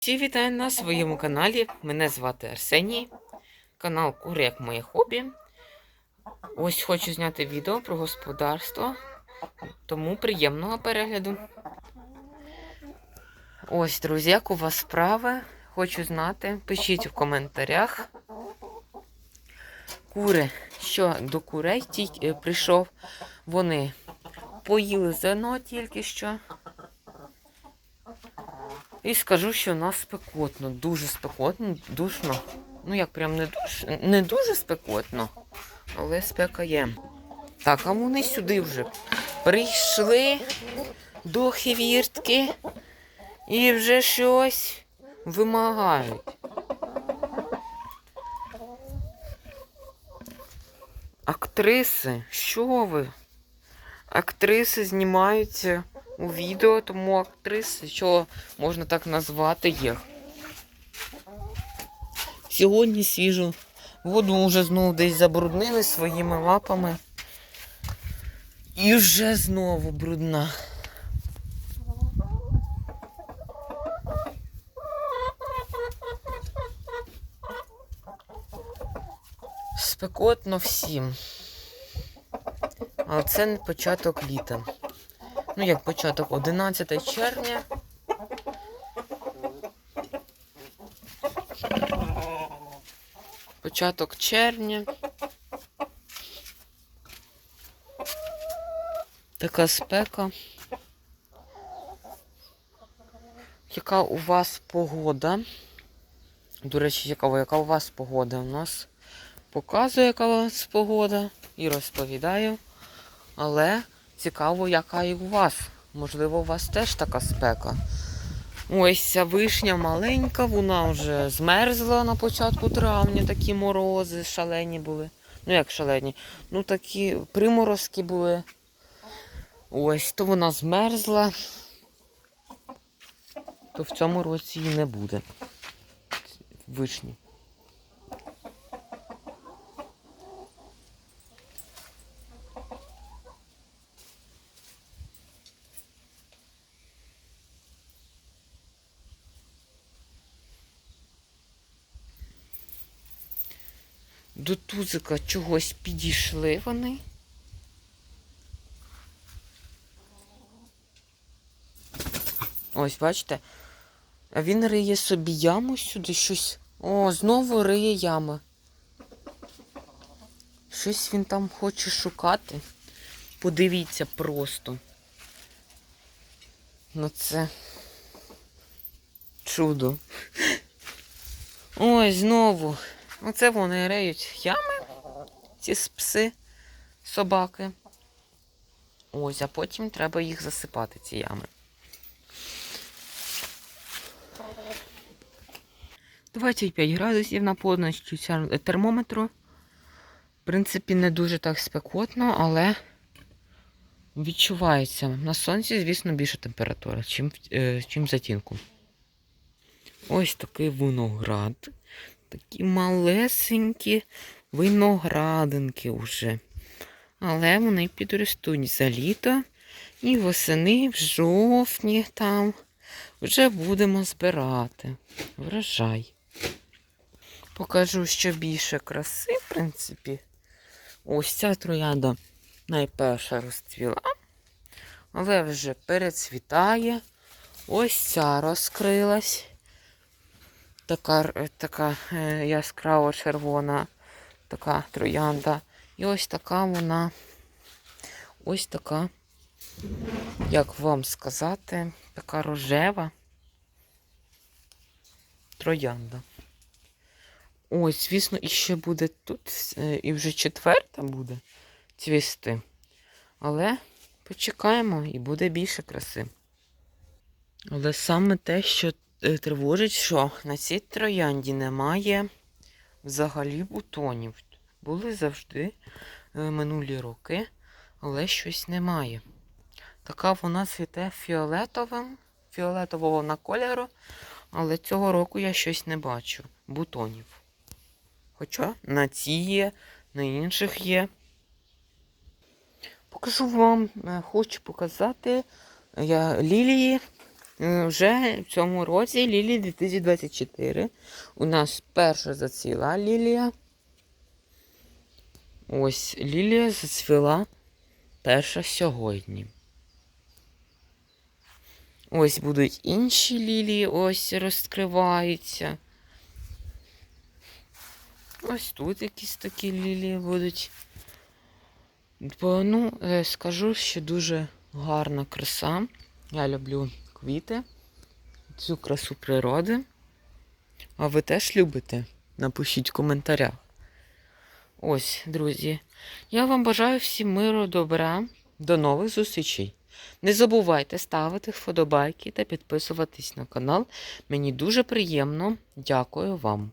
Всі вітаю на своєму каналі. Мене звати Арсеній. Канал Кури як моє хобі. Ось хочу зняти відео про господарство, тому приємного перегляду. Ось, друзі, як у вас справи? Хочу знати. Пишіть в коментарях. Кури, що до курей тільки е, прийшов. Вони поїли зерно тільки що. І скажу, що у нас спекотно, дуже спекотно, душно. Ну як прям не дуже, не дуже спекотно, але спека є. Так, а вони сюди вже прийшли до хвіртки і вже щось вимагають. Актриси, що ви? Актриси знімаються у відео, тому актриси, що можна так назвати, їх. Сьогодні свіжу воду вже знову десь забруднили своїми лапами. І вже знову брудна. Спекотно всім. Але це не початок літа. Ну, як початок 11 червня. Початок червня. Така спека. Яка у вас погода? До речі, яка, яка у вас погода? У нас показує, яка у вас погода, і розповідаю. Але цікаво, яка і у вас. Можливо, у вас теж така спека. Ось ця вишня маленька, вона вже змерзла на початку травня, такі морози шалені були. Ну, як шалені? Ну, такі приморозки були. Ось, то вона змерзла, то в цьому році її не буде. Вишні. До тузика чогось підійшли вони. Ось, бачите? А він риє собі яму сюди, щось. О, знову риє ями. Щось він там хоче шукати. Подивіться просто. На це чудо. Ой, знову. Оце вони риють ями, ці пси, собаки. Ось, а потім треба їх засипати, ці ями. 25 градусів на позначці термометру. В принципі, не дуже так спекотно, але відчувається. На сонці, звісно, більша температура, чим, е, чим затінку. Ось такий виноград. Такі малесенькі виноградинки вже. Але вони підростуть за літо і восени в жовтні там вже будемо збирати. Врожай. Покажу ще більше краси, в принципі. Ось ця троянда найперша розцвіла, але вже перецвітає. Ось ця розкрилась така така е, яскраво червона така троянда. І ось така вона, ось така, як вам сказати, така рожева троянда. Ось, звісно, іще буде тут, е, і вже четверта буде цвісти. Але почекаємо і буде більше краси. Але саме те, що Е, тривожить, що на цій троянді немає взагалі бутонів. Були завжди е, минулі роки, але щось немає. Така вона цвіте фіолетовим, фіолетового на кольору, але цього року я щось не бачу бутонів. Хоча на цій є, на інших є. Покажу вам, е, хочу показати я лілії Е, Вже в цьому році лілії 2024. У нас перша зацвіла лілія. Ось лілія зацвіла перша сьогодні. Ось будуть інші лілії, ось розкриваються. Ось тут якісь такі лілії будуть. Бо, ну, е, скажу, що дуже гарна краса. Я люблю квіти, цю красу природи. А ви теж любите? Напишіть в коментарях. Ось, друзі. Я вам бажаю всім миру, добра. До нових зустрічей. Не забувайте ставити вподобайки та підписуватись на канал. Мені дуже приємно. Дякую вам.